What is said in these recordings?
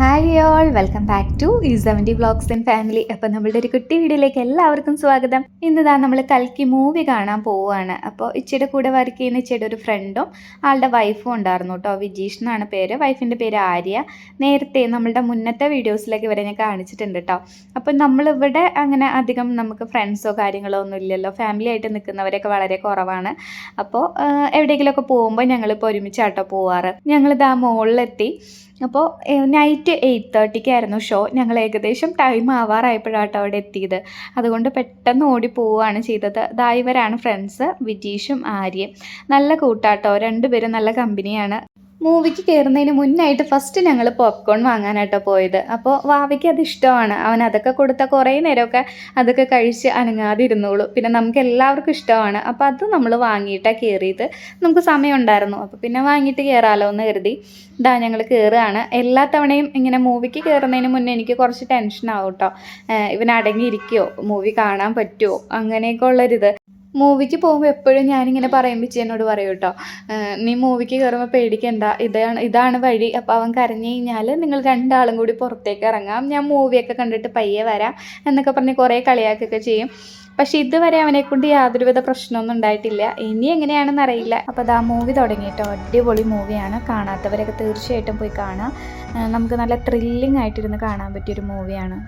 Hi all welcome back to ഈ seventy blogs and family അപ്പോൾ നമ്മളുടെ ഒരു കുട്ടി വീഡിയോയിലേക്ക് എല്ലാവർക്കും സ്വാഗതം. ഇന്നതാ നമ്മൾ കൽക്കി മൂവി കാണാൻ പോവുകയാണ്. അപ്പോൾ ഇച്ചിയുടെ കൂടെ വർക്ക് ചെയ്യുന്ന ഇച്ചിയുടെ ഒരു ഫ്രണ്ടും ആളുടെ വൈഫും ഉണ്ടായിരുന്നു കേട്ടോ. വിജീഷ് എന്നാണ് പേര്. വൈഫിന്റെ പേര് ആര്യ. നേരത്തെ നമ്മളുടെ മുന്നത്തെ വീഡിയോസിലേക്ക് ഇവരെ ഞാൻ കാണിച്ചിട്ടുണ്ട് കേട്ടോ. അപ്പോൾ നമ്മളിവിടെ അങ്ങനെ അധികം നമുക്ക് ഫ്രണ്ട്സോ കാര്യങ്ങളോ ഒന്നും ഇല്ലല്ലോ. ഫാമിലി ആയിട്ട് നിൽക്കുന്നവരൊക്കെ വളരെ കുറവാണ്. അപ്പോൾ എവിടെയെങ്കിലുമൊക്കെ പോകുമ്പോൾ ഞങ്ങളിപ്പോൾ ഒരുമിച്ചാട്ടോ പോവാറ്. ഞങ്ങളിതാ മുകളിലെത്തി അപ്പോൾ നൈറ്റ് എയ്റ്റ് തേർട്ടിക്കായിരുന്നു ഷോ ഞങ്ങൾ ഏകദേശം ടൈം ആവാറായപ്പോഴാട്ടോ അവിടെ എത്തിയത്. അതുകൊണ്ട് പെട്ടെന്ന് ഓടി പോവുകയാണ് ചെയ്തത്. ദാ ഇവരാണ് ഫ്രണ്ട്സ് വിജീഷും ആര്യയും. നല്ല കൂട്ടാട്ടോ. രണ്ടുപേരും നല്ല കമ്പനിയാണ് മൂവിക്ക് കയറുന്നതിന് മുന്നായിട്ട് ഫസ്റ്റ് ഞങ്ങൾ പോപ്കോൺ വാങ്ങാനായിട്ടോ പോയത്. അപ്പോൾ വാവയ്ക്ക് അത് ഇഷ്ടമാണ്. അവൻ അതൊക്കെ കൊടുത്ത കുറേ നേരമൊക്കെ അതൊക്കെ കഴിച്ച് അനങ്ങാതെ ഇരുന്നോളൂ പിന്നെ നമുക്ക് എല്ലാവർക്കും ഇഷ്ടമാണ്. അപ്പോൾ അത് നമ്മൾ വാങ്ങിയിട്ടാണ് കയറിയത് നമുക്ക് സമയം ഉണ്ടായിരുന്നു അപ്പോൾ പിന്നെ വാങ്ങിയിട്ട് കയറാമല്ലോ എന്ന് കരുതി ഇതാ ഞങ്ങൾ കയറുകയാണ് എല്ലാ തവണയും ഇങ്ങനെ മൂവിക്ക് കയറുന്നതിന് മുന്നേ എനിക്ക് കുറച്ച് ടെൻഷൻ ആവും കേട്ടോ ഇവൻ അടങ്ങിയിരിക്കുമോ മൂവി കാണാൻ പറ്റുമോ അങ്ങനെയൊക്കെ ഉള്ളൊരിത്. മൂവിക്ക് പോകുമ്പോൾ എപ്പോഴും ഞാനിങ്ങനെ പറയും എന്നോട് പറയും കേട്ടോ നീ മൂവിക്ക് കയറുമ്പോൾ പേടിക്കണ്ട. ഇതാണ് ഇതാണ് വഴി. അപ്പോൾ അവൻ കരഞ്ഞു കഴിഞ്ഞാൽ നിങ്ങൾ രണ്ടാളും കൂടി പുറത്തേക്ക് ഇറങ്ങാം. ഞാൻ മൂവിയൊക്കെ കണ്ടിട്ട് പയ്യെ വരാം എന്നൊക്കെ പറഞ്ഞ് കുറേ കളിയാക്കൊക്കെ ചെയ്യും. പക്ഷേ ഇതുവരെ അവനെക്കൊണ്ട് യാതൊരുവിധ പ്രശ്നമൊന്നും ഉണ്ടായിട്ടില്ല. ഇനി എങ്ങനെയാണെന്ന് അറിയില്ല. അപ്പോൾ അത് ആ മൂവി തുടങ്ങിയിട്ടോ അടിപൊളി മൂവിയാണ് കാണാത്തവരൊക്കെ തീർച്ചയായിട്ടും പോയി കാണാം. നമുക്ക് നല്ല ത്രില്ലിംഗ് ആയിട്ടിരുന്ന് കാണാൻ പറ്റിയൊരു മൂവിയാണ്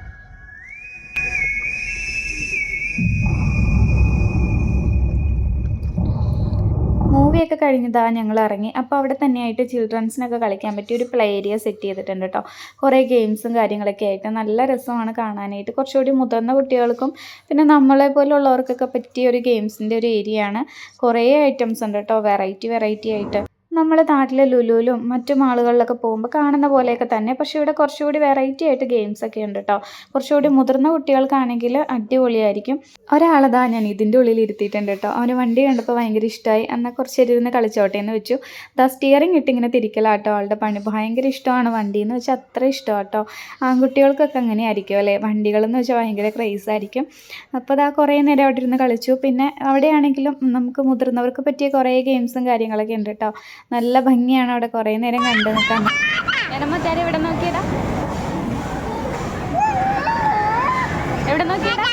മൂവിയൊക്കെ കഴിഞ്ഞതാ ഞങ്ങൾ ഇറങ്ങി അപ്പോൾ അവിടെ തന്നെയായിട്ട് ചിൽഡ്രൻസിനൊക്കെ കളിക്കാൻ പറ്റിയ ഒരു പ്ലേ ഏരിയ സെറ്റ് ചെയ്തിട്ടുണ്ട് കേട്ടോ കുറേ ഗെയിംസും കാര്യങ്ങളൊക്കെ ആയിട്ട് നല്ല രസമാണ് കാണാനായിട്ട്. കുറച്ചുകൂടി മുതിർന്ന കുട്ടികൾക്കും പിന്നെ നമ്മളെ പോലുള്ളവർക്കൊക്കെ പറ്റിയ ഒരു ഗെയിംസിന്റെ ഒരു ഏരിയയാണ് കുറേ ഐറ്റംസ് ഉണ്ട് കേട്ടോ വെറൈറ്റി വെറൈറ്റി ആയിട്ട്. നമ്മുടെ നാട്ടിലെ ലുലുലും മറ്റു മാളുകളിലൊക്കെ പോകുമ്പോൾ കാണുന്ന പോലെയൊക്കെ തന്നെ. പക്ഷേ ഇവിടെ കുറച്ചുകൂടി വെറൈറ്റി ആയിട്ട് ഗെയിംസ് ഒക്കെ ഉണ്ട് കേട്ടോ കുറച്ചുകൂടി മുതിർന്ന കുട്ടികൾക്കാണെങ്കിൽ അടിപൊളിയായിരിക്കും. ഒരാളതാ ഞാൻ ഇതിന്റെ ഉള്ളിൽ ഇരുത്തിയിട്ടുണ്ട് കേട്ടോ അവന് വണ്ടി കണ്ടപ്പോൾ ഭയങ്കര ഇഷ്ടമായി എന്നാൽ കുറച്ച് ഇരുന്ന് കളിച്ചോട്ടെ എന്ന് വെച്ചു. ദാ സ്റ്റിയറിംഗ് ഇട്ട് ഇങ്ങനെ തിരിക്കലാട്ടോ. ആളുടെ പണി ഭയങ്കര ഇഷ്ടമാണ് വണ്ടി എന്ന് വെച്ചാൽ അത്ര ഇഷ്ടമാണ് കേട്ടോ ആൺകുട്ടികൾക്കൊക്കെ അങ്ങനെ ആയിരിക്കും അല്ലേ? വണ്ടികളെന്ന് വെച്ചാൽ ഭയങ്കര ക്രേസ് ആയിരിക്കും. അപ്പോൾ അതാ കുറേ നേരം അവിടെ ഇരുന്ന് കളിച്ചു. പിന്നെ അവിടെയാണെങ്കിലും നമുക്ക് മുതിർന്നവർക്ക് പറ്റിയ കുറേ ഗെയിംസും കാര്യങ്ങളൊക്കെ ഉണ്ട് കേട്ടോ നല്ല ഭംഗിയാണ് അവിടെ കുറേ നേരം കണ്ടു നിൽക്കാൻ. ഞാനമ്മച്ചാരി ഇവിടെ നോക്കിയതാ എവിടെ നോക്കിയതാ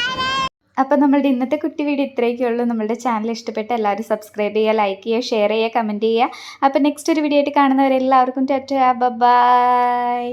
അപ്പം നമ്മളുടെ ഇന്നത്തെ കുട്ടി വീഡിയോ ഇത്രയൊക്കെ ഉള്ളൂ. നമ്മളുടെ ചാനൽ ഇഷ്ടപ്പെട്ട എല്ലാവരും സബ്സ്ക്രൈബ് ചെയ്യുക ലൈക്ക് ചെയ്യുക ഷെയർ ചെയ്യുക കമന്റ് ചെയ്യുക. അപ്പം നെക്സ്റ്റ് ഒരു വീഡിയോ ആയിട്ട് കാണുന്നവരെല്ലാവർക്കും ടാറ്റ ബൈ